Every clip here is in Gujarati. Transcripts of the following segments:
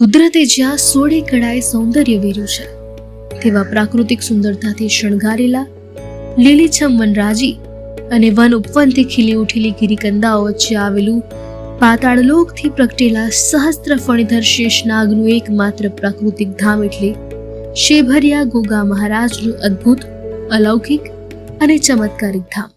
કુદરતે જ્યાં સોળે કળાએ સૌંદર્ય વેર્યું છે, તેવા પ્રાકૃતિક સુંદરતાથી શણગારેલા લીલીછમ વનરાજી અને વન ઉપવનથી ખીલી ઉઠેલી ગિરિકંદાઓ વચ્ચે આવેલું પાતાળલોકથી પ્રગટેલા સહસ્ત્ર ફણીધર શેષનાગનું એકમાત્ર પ્રાકૃતિક ધામ એટલે શેભરિયા ગોગા મહારાજનું અદ્ભુત, અલૌકિક અને ચમત્કારિક ધામ.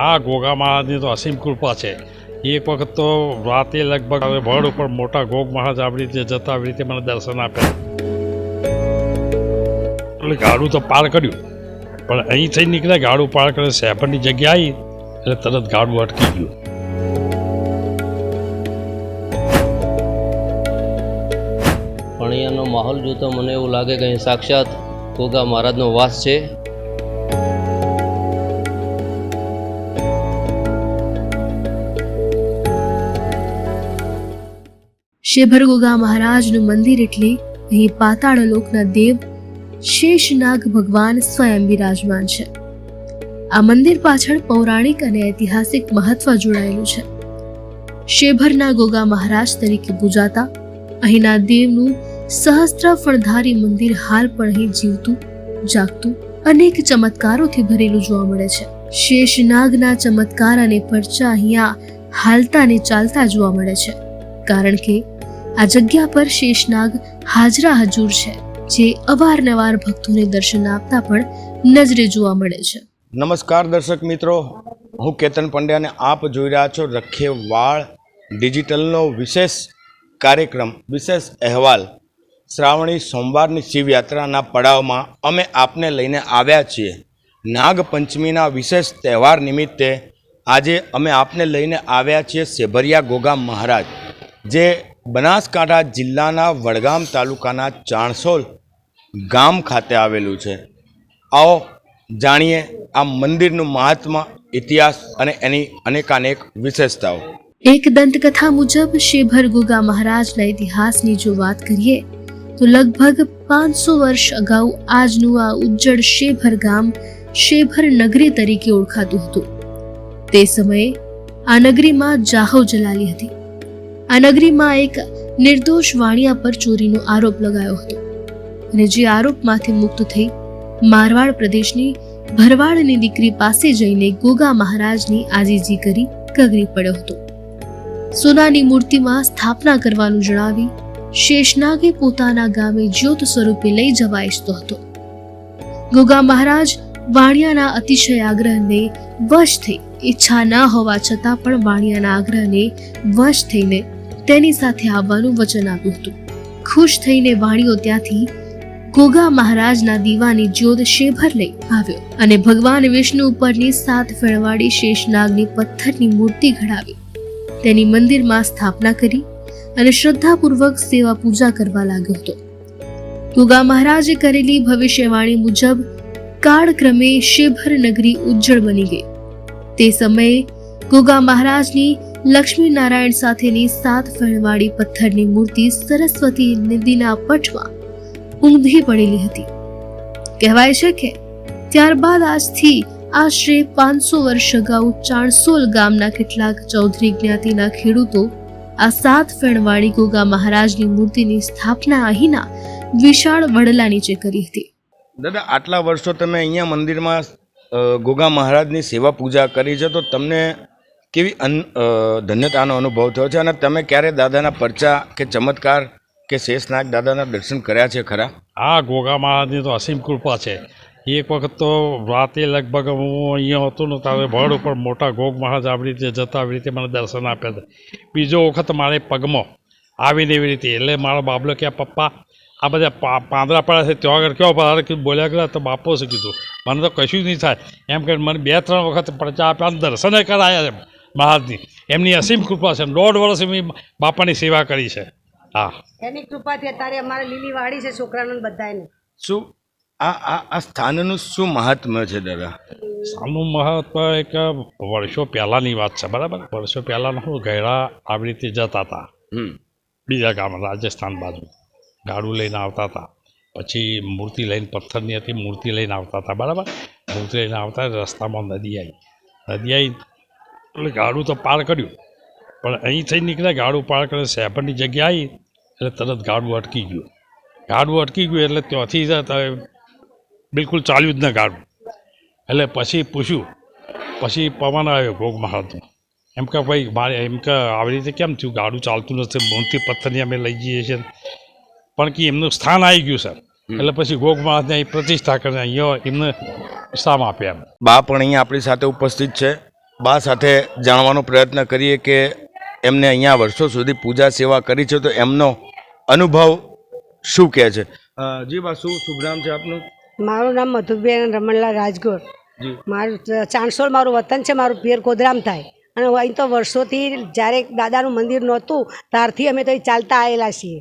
આ ગોગા મહારાજની તો અસીમ કૃપા છે. એક વખત તો રાતે લગભગ હવે વડ ઉપર મોટા ગોગ મહારાજ આવી રીતે જતા આવી રીતે મને દર્શન આપ્યા. એટલે ગાડું તો પાર કર્યું. પણ અહીં થઈ નીકળ્યા, ગાડું પાર કરે સેપરની જગ્યા આવી, એટલે તરત ગાડું અટકી ગયું. પણ અહીંયાનો માહોલ જોતો મને એવું લાગે કે અહીં સાક્ષાત ગોગા મહારાજનો વાસ છે. શેભર ગોગા મહારાજનું મંદિર એટલે અહીં પાતાળ લોકના દેવ શેષનાગ ભગવાન સ્વયં બિરાજમાન છે. આ મંદિર પાછળ પૌરાણિક અને ઐતિહાસિક મહત્વ જોડાયેલું છે. શેભરના ગોગા મહારાજ તરીકે પૂજાતા અહીંના દેવનું સહસ્ત્ર ફળધારી મંદિર હાલ પણ અહીં જીવતું, જાગતું અનેક ચમત્કારોથી ભરેલું જોવા મળે છે. શેષનાગના ચમત્કાર અને પરચા અહીંયા હાલતા ને ચાલતા જોવા મળે છે. કારણ કે આ જગ્યા પર શેષનાગ હાજરા હજુર છે, જે અવારનવાર ભક્તોને દર્શન આપતા પણ નજરે જોવા મળે છે. નમસ્કાર દર્શક મિત્રો, હું કેતન પંડ્યાને આપ જોઈ રહ્યા છો રખે વાળ ડિજિટલનો વિશેષ કાર્યક્રમ, વિશેષ અહેવાલ. શ્રાવણી સોમવારની શિવયાત્રાના પડાવમાં અમે આપને લઈને આવ્યા છીએ. નાગપંચમીના વિશેષ તહેવાર નિમિત્તે આજે અમે આપને લઈને આવ્યા છીએ સેભરિયા ગોગા મહારાજ, જે બનાસકાંઠા જિલ્લાના વડગામ તાલુકાના ચાણસોલ ગામ ખાતે આવેલું છે. આવો જાણીએ આ મંદિરનું મહાત્મા, ઇતિહાસ અને એની અનેકાનેક વિશેષતાઓ. એક દંતકથા મુજબ શેભર ભરગુગા મહારાજના ઇતિહાસની જો વાત કરીએ, તો લગભગ પાંચસો વર્ષ અગાઉ આજનું આ ઉજ્જડ શેભર ગામ શેભર નગરી તરીકે ઓળખાતું હતું. તે સમયે આ નગરીમાં જાહો જલાલી હતી. આ નગરીમાં એક નિર્દોષ વાણિયા પર ચોરીનો આરોપ લગાયો હતો અને જે આરોપમાંથી મુક્ત થઈ મારવાડ પ્રદેશની ભરવાડની દીકરી પાસે જઈને ગોગા મહારાજની આજીજી કરી ગગરી પડ્યો હતો. સોનાની મૂર્તિમાં સ્થાપના કરવાનું જણાવી શેષનાગે પોતાના ગામે જ્યોત સ્વરૂપે લઈ જવા ઈચ્છતો હતો. ગોગા મહારાજ વાણિયાના અતિશય આગ્રહને વશ થઈ ઈચ્છા ન હોવા છતાં પણ વાણિયાના આગ્રહને વશ થઈને તેની સાથે આવવાનું વચન આપ્યું હતું. ખુશ થઈને વાણીઓ ત્યાંથી ગોગા મહારાજના દીવાની જ્યોત શેભર લઈ આવ્યો અને ભગવાન વિષ્ણુ ઉપરની સાત ફેળવાડી શેષનાગની પથ્થરની મૂર્તિ ઘડાવી. તેની મંદિરમાં સ્થાપના કરી અને શ્રદ્ધાપૂર્વક સેવા પૂજા કરવા લાગ્યો હતો. ગોગા મહારાજે કરેલી ભવિષ્યવાણી મુજબ કાળક્રમે શેભર નગરી ઉજ્જળ બની ગઈ. તે સમયે ગોગા મહારાજની લક્ષ્મી નારાયણ સાથેની સાત ફળવાળી પથ્થરની મૂર્તિ સરસ્વતી નદીના પટમાં ઊંધી પડેલી હતી. કહેવાય છે કે ત્યારબાદ આજથી આશરે પાંચસો વર્ષ અગાઉ ચાણસોલ ગામના કેટલાક ચૌધરી જ્ઞાતિના ખેડૂતો આ સાત ફેણવાળી ગોગા મહારાજની મૂર્તિની સ્થાપના અહીંના વિશાળ વડલા નીચે કરી હતી. દાદા, આટલા વર્ષો તમે અહીંયા મંદિરમાં ગોગા મહારાજની સેવા પૂજા કરી છે, તો તમને કેવી અન ધન્યતાનો અનુભવ થયો છે અને તમે ક્યારે દાદાના પરચા કે ચમત્કાર કે શેષનાગ દાદાના દર્શન કર્યા છે ખરા? આ ગોગા મહારાજની તો અસીમ કૃપા છે. એક વખત તો રાતે લગભગ હું અહીંયા હતો ને ત્યારે ભળ ઉપર મોટા ગોગ મહારાજ આવી રીતે જતા, આવી રીતે મને દર્શન આપ્યા હતા. બીજો વખત મારે પગમાં આવીને એવી રીતે, એટલે મારો બાબલો કે, પપ્પા, આ બધા પા- પાંદડા પડ્યા છે, ત્યાં આગળ કયો પધારે કીધું, બોલ્યા ગયા તો બાપો છે કીધું, મને તો કશું જ નહીં થાય. એમ કરીને મને બે ત્રણ વખત પડચા આપ્યા દર્શને કરાયા છે મહારાજની એમની અસીમ કૃપા છે. દોઢ વર્ષ એમની બાપાની સેવા કરી છે. હા. એની કૃપાથી અત્યારે અમારે લીલી વાડી છે છોકરાનું બધાને શું આ આ આ સ્થાનનું શું મહાત્મ્ય છે દાદા? સ્થાનનું મહત્વ એક વર્ષો પહેલાંની વાત છે. બરાબર? વર્ષો પહેલાં હું ગયડા આવી રીતે જતા હતા. બીજા ગામ રાજસ્થાન બાજુ. ગાડું લઈને આવતા હતા. પછી મૂર્તિ લઈને પથ્થરની હતી મૂર્તિ લઈને આવતા હતા. બરાબર? મૂર્તિ લઈને આવતા રસ્તામાં નદી આવી નદી આવી એટલે ગાડું તો પાર કર્યું. પણ અહીંથી નીકળ્યા ગાડું પાર કરે સેપરની જગ્યા આવી એટલે તરત ગાડું અટકી ગયું. ગાડું અટકી ગયું એટલે ત્યાંથી બિલકુલ ચાલ્યું જ ન ગાડું. એટલે પછી પૂછ્યું પછી પવન આવ્યો ભોગ મહારાજનો એમ કે ભાઈ મારે એમ કે આવી રીતે કેમ થયું? ગાડું ચાલતું નથી મોનથી પથ્થરની અમે લઈ જઈએ છીએ. પણ કે એમનું સ્થાન આવી ગયું સર એટલે પછી ગોગ મહારાજને અહીં પ્રતિષ્ઠા કરીને અહીંયા એમને સ્થાન આપ્યા એમ. બા પણ અહીંયા આપણી સાથે ઉપસ્થિત છે. બા સાથે જાણવાનો પ્રયત્ન કરીએ કે એમને અહીંયા વર્ષો સુધી પૂજા સેવા કરી છે તો એમનો અનુભવ શું કહે છે? જી બા શું શુભ નામ છે આપનું? મારું નામ મધુબેન રમણલાલ રાજગોર. મારું ચાણસોલ મારું વતન છે મારું પિયર કોદરામ થાય. અને અહીં તો વર્ષોથી જ્યારે દાદાનું મંદિર નહોતું ત્યારથી અમે તો ચાલતા આવેલા છીએ.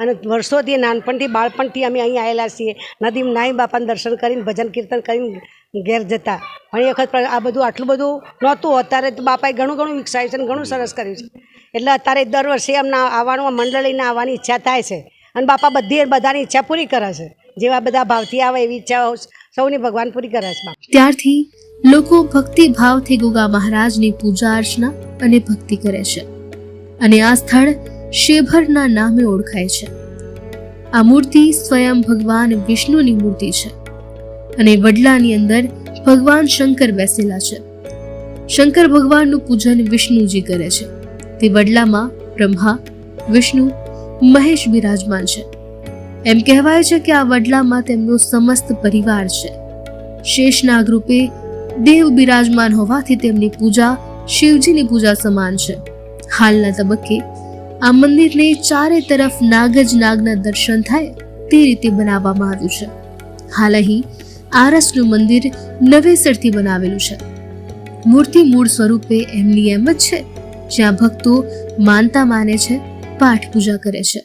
અને વર્ષોથી નાનપણથી બાળપણથી અમે અહીં આવેલા છીએ. નદીમાં નાઈ બાપાને દર્શન કરીને, ભજન કીર્તન કરીને ઘેર જતા. પણ એ વખત આ બધું આટલું બધું નહોતું. અત્યારે તો બાપાએ ઘણું ઘણું વિકસાવ્યું છે અને ઘણું સરસ કર્યું છે. એટલે અત્યારે દર વર્ષે અમને આવવાનું મંડળ લઈને આવવાની ઈચ્છા થાય છે. અને બાપા બધી બધાની ઈચ્છા પૂરી કરે છે. જેવા બધા ભાવથી આવે એવી ઈચ્છા સૌની ભગવાન પૂરી કરે છે ત્યારથી લોકો ભક્તિ ભાવથી ગુગા મહારાજની પૂજા અર્ચના અને ભક્તિ કરે છે. અને આ સ્થળ શેભરના નામે ઓળખાય છે. આ મૂર્તિ સ્વયં ભગવાન વિષ્ણુની મૂર્તિ છે અને વડલાની અંદર ભગવાન શંકર બેસેલા છે. શંકર ભગવાનનું પૂજન વિષ્ણુજી કરે છે. તે વડલામાં બ્રહ્મા, વિષ્ણુ, મહેશ બિરાજમાન છે. એમ કહેવાય છે કે આ વડલામાં તેમનો સમસ્ત પરિવાર છે. શેષનાગ રૂપે દેવ બિરાજમાન હોવાથી તેમની પૂજા શિવજીની પૂજા સમાન છે. હાલના તબક્કે આ મંદિરને ચારે તરફ નાગજ નાગના દર્શન થાય તે રીતે બનાવવામાં આવ્યું છે. હાલ અહીં આરસનું મંદિર નવેસરથી બનાવેલું છે. મૂર્તિ મૂળ સ્વરૂપે એમની એમ જ છે, જ્યાં ભક્તો માનતા માને છે, પાઠ પૂજા કરે છે.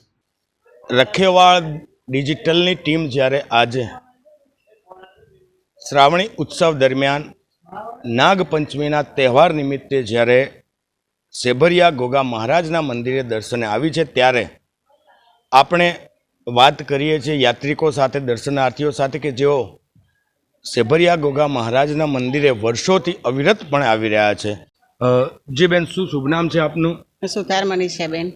રખેવાળ ડિજિટલની ટીમ જ્યારે આજે શ્રાવણી ઉત્સવ દરમિયાન નાગપંચમીના તહેવાર નિમિત્તે જ્યારે સેભરિયા ગોગા મહારાજના મંદિરે દર્શને આવી છે ત્યારે આપણે વાત કરીએ છીએ યાત્રિકો સાથે દર્શનાર્થીઓ સાથે કે જેઓ સેભરિયા ગોગા મહારાજના મંદિરે વર્ષોથી અવિરતપણે આવી રહ્યા છે. જી બેન શું શુભ નામ છે આપનું? સુતાર મનીષા બેન.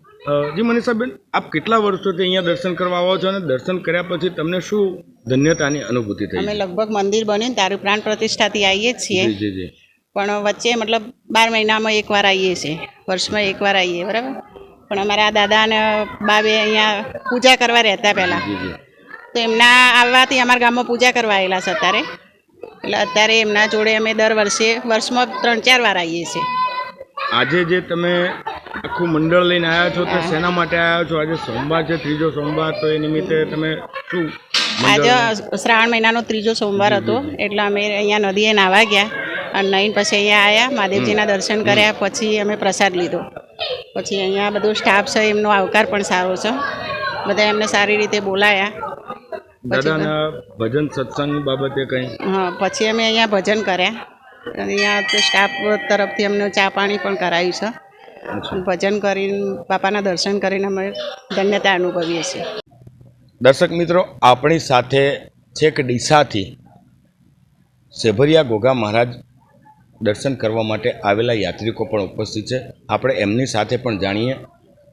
જી મનીષાબેન આપ કેટલા વર્ષોથી અહીંયા દર્શન કરવા આવો છો અને દર્શન કર્યા પછી તમને શું ધન્યતાની અનુભૂતિ થઈ અમે લગભગ મંદિર બન્યું ને ત્યારે પ્રાણ પ્રતિષ્ઠાથી આવીએ છીએ. જી જી. પણ વચ્ચે મતલબ બાર મહિનામાં એકવાર આવીએ છીએ. વર્ષમાં એકવાર આવીએ બરાબર? પણ અમારા દાદા અને બાબે અહીંયા પૂજા કરવા રહેતા પહેલાં. તો એમના આવવાથી અમારા ગામમાં પૂજા કરવા આવેલા છે અત્યારે. એટલે અત્યારે એમના જોડે અમે દર વર્ષે વર્ષમાં ત્રણ ચાર વાર આવીએ છીએ. આજે જે તમે આખું મંડળ લઈને આવ્યા છો તો શેના માટે આવ્યા છો? આજે સોમવાર છે ત્રીજો સોમવાર તો એ નિમિત્તે તમે શું આજે શ્રાવણ મહિનાનો ત્રીજો સોમવાર હતો. એટલે અમે અહીંયા નદીએ નાહવા ગયા. અને નહીં પછી અહીંયા આવ્યા મહાદેવજીના દર્શન કર્યા પછી અમે પ્રસાદ લીધો. પછી અહીંયા બધો સ્ટાફ છે એમનો આવકાર પણ સારો છે. બધા એમને સારી રીતે બોલાયા. દાદાના ભજન સત્સંગ બાબતે કંઈ? હા પછી અમે અહીંયા ભજન કર્યા. અને અહીંયા સ્ટાફ તરફથી અમને ચા પાણી પણ કરાયું છે. ભજન કરીને બાપાના દર્શન કરીને અમે ધન્યતા અનુભવીએ છીએ. દર્શક મિત્રો આપણી સાથે છેક ડીસાથી સેભરિયા ગોગા મહારાજ. દર્શન કરવા માટે આવેલા યાત્રિકો પણ ઉપસ્થિત છે. આપણે એમની સાથે પણ જાણીએ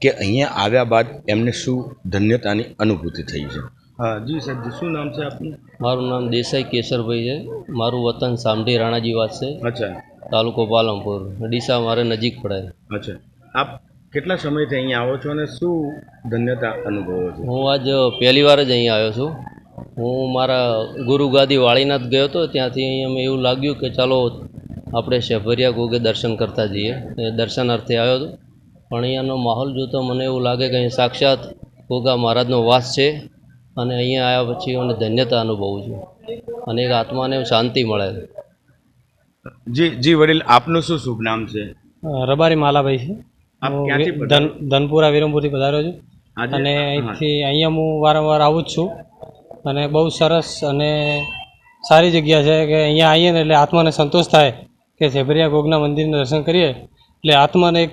કે અહીંયા આવ્યા બાદ એમને શું ધન્યતાની અનુભૂતિ થઈ છે. હા જી સર શું નામ છે આપનું? મારું નામ દેસાઈ કેશરભાઈ છે. મારું વતન સામઢી રાણાજી વાત છે. અચ્છા. તાલુકો પાલનપુર. ડીસા મારે નજીક પડે અચ્છા. આપ કેટલા સમયથી અહીંયા આવો છો અને શું ધન્યતા અનુભવો છો? હું આજ પહેલી વાર જ અહીં આવ્યો છું. હું મારા ગુરુ ગાદી વાળીનાથ ગયો હતો. ત્યાંથી અહીં મેં એવું લાગ્યું કે ચાલો આપણે શેભરિયા ગોગે દર્શન કરતા જઈએ. એ દર્શનાર્થે આવ્યો હતો. પણ અહીંયાનો માહોલ જોતો મને એવું લાગે કે અહીં સાક્ષાત ગોગા મહારાજનો વાસ છે અને અહીંયા આવ્યા પછી મને ધન્યતા અનુભવું છું. અને એક આત્માને શાંતિ મળે છે. જી જી વડીલ આપનું શું શુભ નામ છે? રબારી માલાભાઈ છે. હું ધનપુરા વિરમપુરથી પધાર્યો છું. અને અહીંથી અહીંયા હું વારંવાર આવું જ છું. અને બહુ સરસ અને સારી જગ્યા છે કે અહીંયા આવીએ ને એટલે આત્માને સંતોષ થાય. કે ઝેભરિયા ગોગના મંદિરના દર્શન કરીએ. એટલે આત્માને એક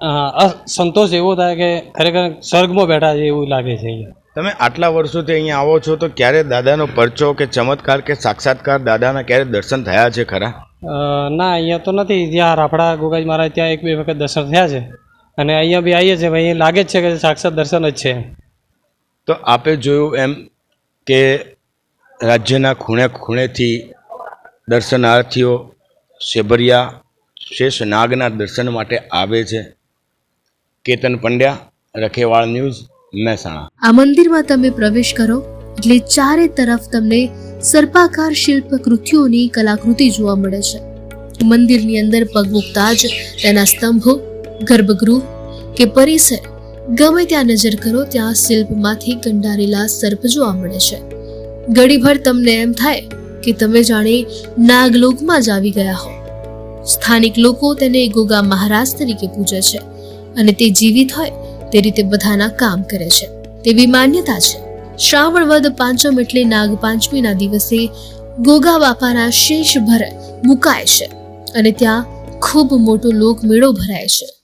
અ, અ- સંતોષ એવો થાય કે ખરેખર સ્વર્ગમાં બેઠા છે એવું લાગે છે અહીંયા. તમે આટલા વર્ષોથી અહીંયા આવો છો તો ક્યારે દાદાનો પરચો કે ચમત્કાર કે સાક્ષાત્કાર દાદાના ક્યારે દર્શન થયા છે ખરા? ના અહીંયા તો નથી. જ્યાં રાફડા ગોગાજી મહારાજ ત્યાં એક બે વખત દર્શન થયા છે. અને અહીંયા બી આવીએ છીએ ભાઈ લાગે જ છે કે સાક્ષાત દર્શન જ છે. તો આપે જોયું એમ કે રાજ્યના ખૂણે ખૂણેથી દર્શનાર્થીઓ શેભરિયા શેષ નાગના દર્શન માટે આવે છે. કેતન પંડ્યા, રખેવાળ ન્યૂઝ, મહેસાણા. આ મંદિરમાં તમે પ્રવેશ કરો એટલે ચારે તરફ તમને સર્પાકાર શિલ્પ કૃતિઓની કલાકૃતિ જોવા મળે છે. મંદિરની અંદર પગ મૂકતા જ તેના સ્તંભો, ગર્ભગૃહ કે પરિસર ગમે ત્યાં નજર કરો ત્યાં શિલ્પમાંથી કંડારેલા સર્પ જોવા મળે છે. ઘડીભર તમને એમ થાય કે તમે જાણે નાગલોકમાં જ આવી ગયા હો. સ્થાનિક લોકો તેને ગોગા મહારાજ તરીકે પૂજે છે અને તે જીવિત હોય તે રીતે બધાના કામ કરે છે. તેવી માન્યતા છે. શ્રાવણ વદ પાંચમ એટલે નાગ પાંચમીના દિવસે ગોગા બાપાના શેષ ભર મુકાય છે અને ત્યાં ખૂબ મોટો લોક મેળો ભરાય છે.